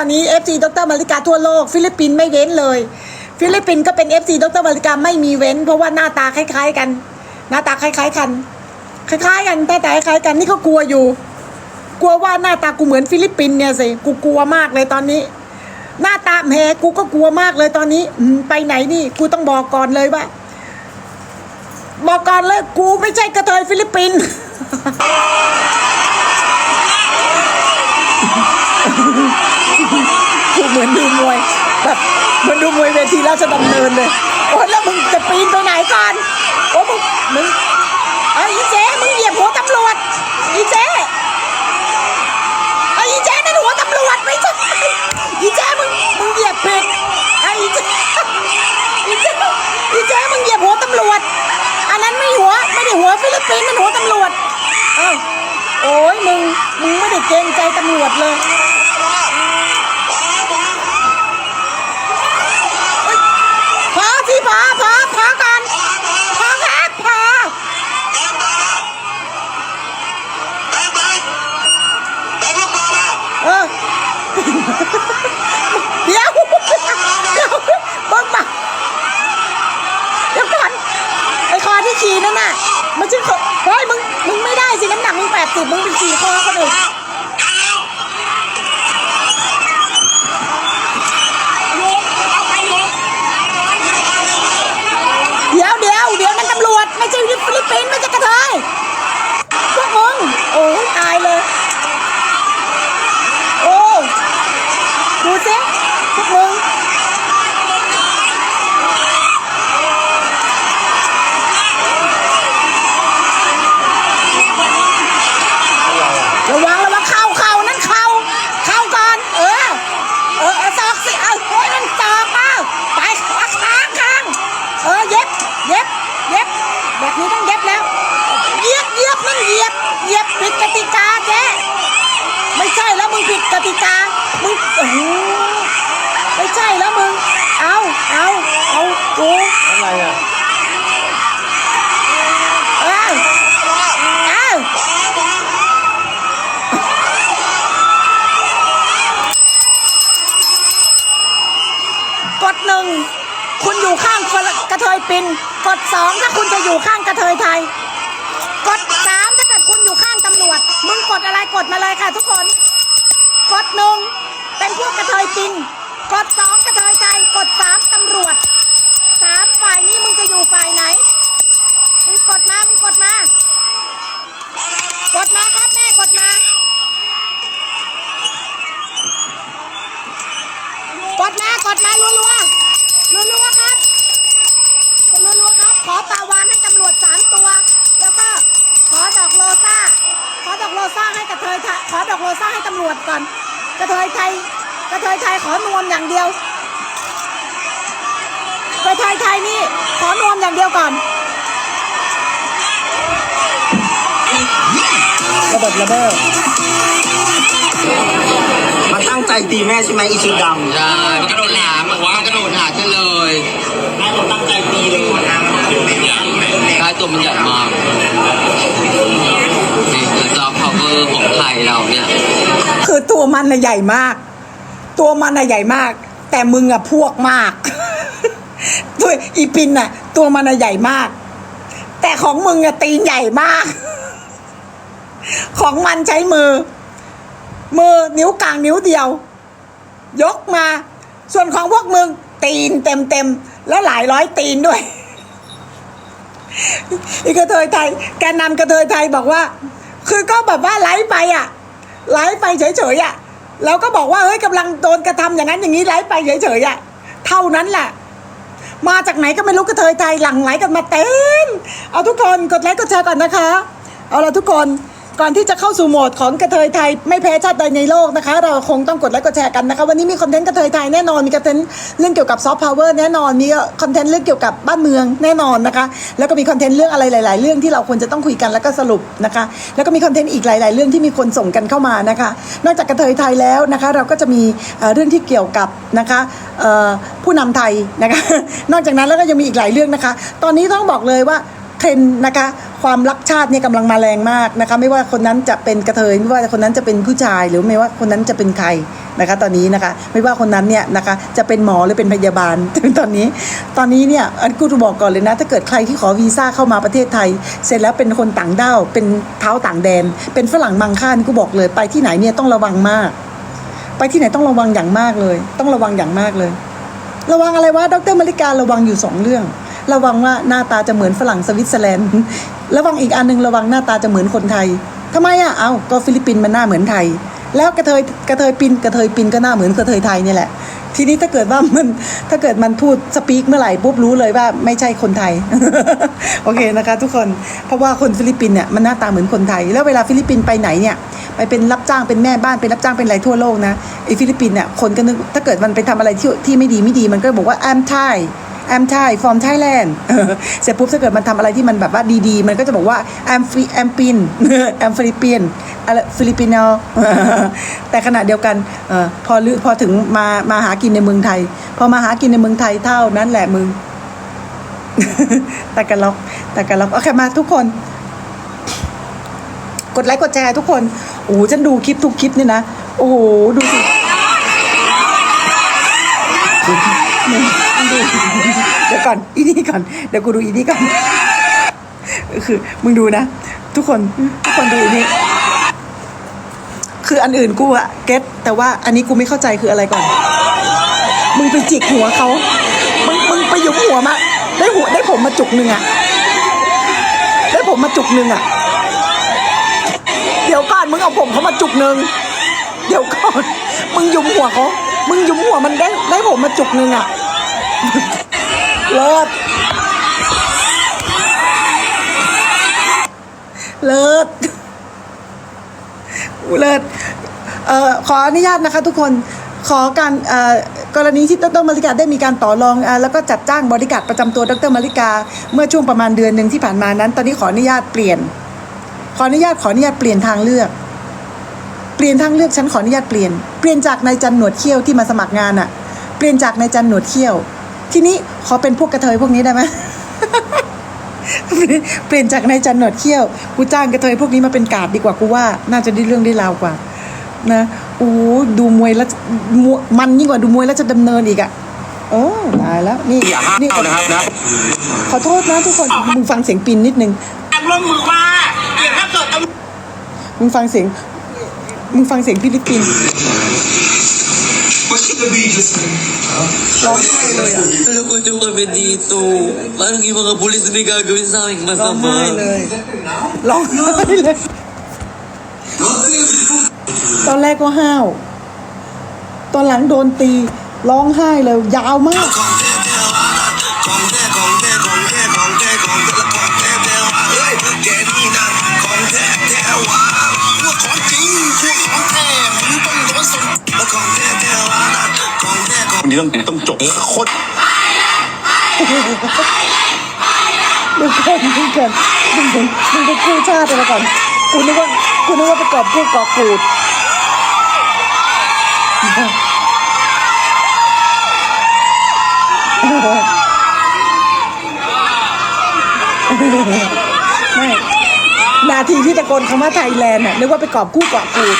ตอนนี้ FC ดรมาริกาทั่วโลก ฟิลิปปินส์ไม่เว้นเลย ฟิลิปปินส์ก็เป็น FC ดรมาริกาไม่มีเว้น เพราะว่าหน้าตาคล้าย ๆ กัน หน้าตาคล้าย ๆ กัน คล้ายๆ กันหน้าตาคล้ายๆกันนี่เขากลัวอยู่ กลัวว่าหน้าตากูเหมือนฟิลิปปินส์เนี่ยสิกูกลัวมากเลยตอนนี้ หน้าตาแหมกูก็กลัวมากเลยตอนนี้ไปไหนนี่กูต้องบอกก่อนเลยว่าบอกก่อนเลยกูไม่ใช่กระเทยฟิลิปปินส์ เหมือนดูมวย แบบเหมือนดูมวยเวทีราชดำเนินเลย โอ้ยแล้วมึงจะปีนไปไหนก่อนโอ้มึงมึงไอ้เจ๊มึงเหยียบหัวตำรวจอีเจ๊ไอ้ยอีเจ๊นั่นหัวตำรวจไม่ใช่อีเจ๊มึงมึงเหยียบผิดไอ้เจ๊อีเจ๊อีเจ๊มึงเหยียบหัวตำรวจ อันนั้นไม่หัวไม่ได้หัวฟิลิปปินส์นั่นหัวตำรวจเอ้าโอ้ยมึงมึงไม่ได้เกรงใจตำรวจเลย มันชื่อเฮ้ยมึงมึงไม่ได้สิน้ำหนักมึงแปดสิบมึงเป็นขี่คอคนอื่นเดี๋ยวเดี๋ยวเดี๋ยวนั่นตำรวจไม่ใช่ฟิลิปปินส์ไม่ใช่กระเทยพวกมึงโอ้ยตายเลย โอ้ ดูสิพวกมึงระวังระวังเข่าเข่านั่นเข่าเข่าก่อน เออ เออเอาศอกสิเอาโอ้ยนั่นศอกเปล่าไปขาข้างข้างเออเย็บเย็บเย็บแบบนี้ต้องเย็บแล้วเหยียบเหยียบนั่นเหยียบเหยียบผิดกติกาเจ๊ไม่ใช่แล้วมึ งผิดกติกา มึงโอ้โหไม่ใช่แล้วมึง เอาเอาเอากูอะไรอะเอาเอากดหนึ่งคุณอยู่ข้างกระเทยปินกดสองถ้าคุณจะอยู่ข้างกระเทยไทย กดสามถ้าเกิดคุณอยู่ข้างตำรวจ มึงกดอะไรกดมาเลยค่ะทุกคนก ดหนึ่งเป็นพวกกระเทยปินกดสองกระเทยไทยกดสามตำรวจสามฝ่ายนี้มึงจะอยู่ฝ่ายไหน มึงกดมา มึงกดมา กดมาครับแม่กดมา กดมากดมารัวรัวรัวรัวๆครับกดรัวรัวๆครับ ขอปาวานให้ตำรวจสามตัว แล้วก็ขอดอกโลซ่า ขอดอกโลซ่าให้กระเทยไทยขอดอกโลซ่าให้ตำรวจก่อน กระเทยไทยกระเทยไทยขอนวมอย่างเดียวกระเทยไทยนี่ขอนวมอย่างเดียวก่อนระเบิดระเบ้อมันตั้งใจตีแม่ใช่ไหมอีชุดดำใช่มันกระโดดหามันว่ากระโดดหาฉันเลยแม่ผมตั้งใจตีเลยใช่ตัวมันใหญ่มากนี่คือจอ power ของไทยเราเนี่ย คือตัวมันน่ะใหญ่มาก ตัวมันน่ะใหญ่มาก แต่มึงอะพวกมากตัวอีปินน่ะตัวมันน่ะใหญ่มาก แต่ของมึงอะตีนใหญ่มาก ของมันใช้มือ มือนิ้วกลางนิ้วเดียว ยกมา ส่วนของพวกมึง ตีนเต็มเต็มๆแล้วหลายร้อยตีนด้วยอีกระเทยไทยแกนนำกระเทยไทยบอกว่า คือก็แบบว่าไลฟ์ไปอะ ไลฟ์ไปเฉยๆอะแล้วก็บอกว่าเฮ้ยกำลังโดนกระทำอย่างนั้นอย่างนี้ไลฟ์ไปเฉยๆอะเท่านั้นแหละมาจากไหนก็ไม่รู้กระเทยไทยหลั่งไหลกันมาเต็มเอาทุกคนกดไลค์กดแชร์ก่อนนะคะ เอาละทุกคน ก่อนที่จะเข้าสู่โหมดของกระเทยไทย ไม่แพ้ชาติใดในโลกนะคะ เราคงต้องกดไลค์กดแชร์กันนะคะ วันนี้มีคอนเทนต์กระเทยไทยแน่นอนมีคอนเทนต์เรื่องเกี่ยวกับซอฟต์พาวเวอร์แน่นอนมีคอนเทนต์เรื่องเกี่ยวกับบ้านเมืองแน่นอนนะคะ แล้วก็มีคอนเทนต์เรื่องอะไรหลาย ๆ เรื่องที่เราควรจะต้องคุยกันแล้วก็สรุปนะคะ แล้วก็มีคอนเทนต์อีกหลาย ๆ เรื่องที่มีคนส่งกันเข้ามานะคะ นอกจากกระเทยไทยแล้วนะคะ เราก็จะมีเรื่องที่เกี่ยวกับนะคะผู้นำไทยนะคะ นอกจากนั้นแล้วก็ยังมีอีกหลายเรื่องนะคะ ตอนนี้ต้องบอกเลยว่า เทรนด์นะคะ ความรักชาติเนี่ยกำลังมาแรงมากนะคะ ไม่ว่าคนนั้นจะเป็นกระเทยไม่ว่าคนนั้นจะเป็นผู้ชาย หรือไม่ว่าคนนั้นจะเป็นใครนะคะ ตอนนี้นะคะ ไม่ว่าคนนั้นเนี่ยนะคะจะเป็นหมอหรือเป็นพยาบาลตอนนี้ ตอนนี้เนี่ยอันกูจะบอกก่อนเลยนะ ถ้าเกิดใครที่ขอวีซ่าเข้ามาประเทศไทย เสร็จแล้วเป็นคนต่างด้าวเป็นเท้าต่างแดน เป็นฝรั่งมังค่านกูบอกเลยไปที่ไหนเนี่ยต้องระวังมาก ไปที่ไหนต้องระวังอย่างมากเลย ต้องระวังอย่างมากเลย ระวังอะไรวะดรมาริการระวังอยู่สองเรื่อง ระวังว่าหน้าตาจะเหมือนฝรั่งสวิตเซอร์แลนด์ ระวังอีกอันหนึงระวังหน้าตาจะเหมือนคนไทยทำไมอะ เอาก็ฟิลิปปินส์มันหน้าเหมือนไทย แล้วกระเทยกระเทยปินกระเทยปินก็หน้าเหมือนกระเทยไทยเนี่ยแหละ ทีนี้ถ้าเกิดว่ามันถ้าเกิดมันพูดสปีกเมื่อไหร่ปุ๊บรู้เลยว่าไม่ใช่คนไทย โอเคนะคะ ทุกคน เพราะว่าคนฟิลิปปินส์เนี่ยมันหน้าตาเหมือนคนไทย แล้วเวลาฟิลิปปินส์ไปไหนเนี่ยไปเป็นรับจ้างเป็นแม่บ้านเป็นรับจ้างเป็นอะไรทั่วโลกนะไอ้ฟิลิปปินส์เนี่ยคนก็นึกถ้าเกิดมันไปทำอะไรที่ที่ไม่ดีไม่ดีมันก็บอกว่า I'm Thai I'm Thai from Thailand เออเสร็จปุ๊บถ้าเกิดมันทำอะไรที่มันแบบว่าดีๆ มันก็จะบอกว่า I'm Fi- I'm Pin I'm Philippine อะไรฟิลิปปิน o แต่ขณะเดียวกันอพอพอถึงมามาหากินในเมืองไทย พอมาหากินในเมืองไทยเท่านั้นแหละมึงตะกันล็อกตะกันล็อกโอเคมาทุกคน กดไลค์กดแชร์ทุกคนโอ้ฉันดูคลิปทุกคลิปเนี่ยนะโอ้โหดูสิมึงดู เดี๋ยวก่อน อีนี่ก่อน เดี๋ยวกูดูอีนี่ก่อน คือ มึงดูนะ ทุกคน ทุกคนดูอีนี่ คืออันอื่นกูอะเก็ตแต่ว่าอันนี้กูไม่เข้าใจคืออะไรก่อน มึงไปจิกหัวเขา มึง มึงไปหยุมหัวมา ได้หัวได้ผมมาจุกหนึ่งอะได้ผมมาจุกหนึ่งอะเดี๋ยวก่อน มึงเอาผมเขามาจุกหนึ่งเดี๋ยวก่อน มึงยุมหัวเขา มึงยุมหัวมันได้ได้ผมมาจุกหนึ่งอะ เลิศเลิศกูเลิศเอ่อขออนุญาตนะคะทุกคนขอการเอ่อกรณีที่ดรมาริกาได้มีการต่อรองอแล้วก็จัดจ้างบริการประจำตัวดรมาริกา เมื่อช่วงประมาณเดือนหนึ่งที่ผ่านมานั้น ตอนนี้ขออนุญาตเปลี่ยน ขออนุญาตขออนุญาตเปลี่ยนทางเลือก เปลี่ยนทางเลือกฉันขออนุญาตเปลี่ยน เปลี่ยนจากนายจันหนวดเขี้ยวที่มาสมัครงานอะเปลี่ยนจากนายจันหนวดเขี้ยว ทีนี้ขอเป็นพวกกระเทยพวกนี้ได้ไหมเปลี่ยนจากนายจันหนวดเขี้ยวกูจ้างกระเทยพวกนี้มาเป็นกาดดีกว่ากูว่า น่าจะได้เรื่องได้ราวกว่า นะโอ้โหดูมวยแล้วมวยมันยิ่งกว่าดูมวยแล้วจะดำเนินอีกอะโอ้ตายแล้วนี่อย่าห้ามนี่เอานะครับนะขอโทษนะทุกคนมึงฟังเสียงปินนิดนึงร่วมมือว่าเดี๋ยวถ้าเกิดตำรวจมึงฟังเสียงมึงฟังเสียงฟิลิปปินส์ ร้องไห้เลยอะ Alam ko yung kami dito. Parang yung mga pulis may gagawin sa akin ร้องไห้ masama. เลยร้องไห้เลย ตอนแรกก็ห้าว ตอนหลังโดนตี ร้องไห้เลย ยาวมาก ของแท้ของแท้ของแท้ของแท้ของแท้และของแท้แท้ว่าเฮ้ยแกนี่นะของแท้แท้ว่าพวกของจริงพวกของแท้มึงต้องโดนสนและของแท้แท้ว่านะของแท้ของวั นนี้ต้องต้องจบโคตรมึงเกินมึงเกินมึงมึงมึงไปกู้ชาติไปก่อนกูนึกว่ากูนึกว่าไปกอบกู้กอบกูดไม่นาทีที่ตะโกนคำว่าไทยแลนด์น่ะนึกว่าไปกอบกู้กอบกูด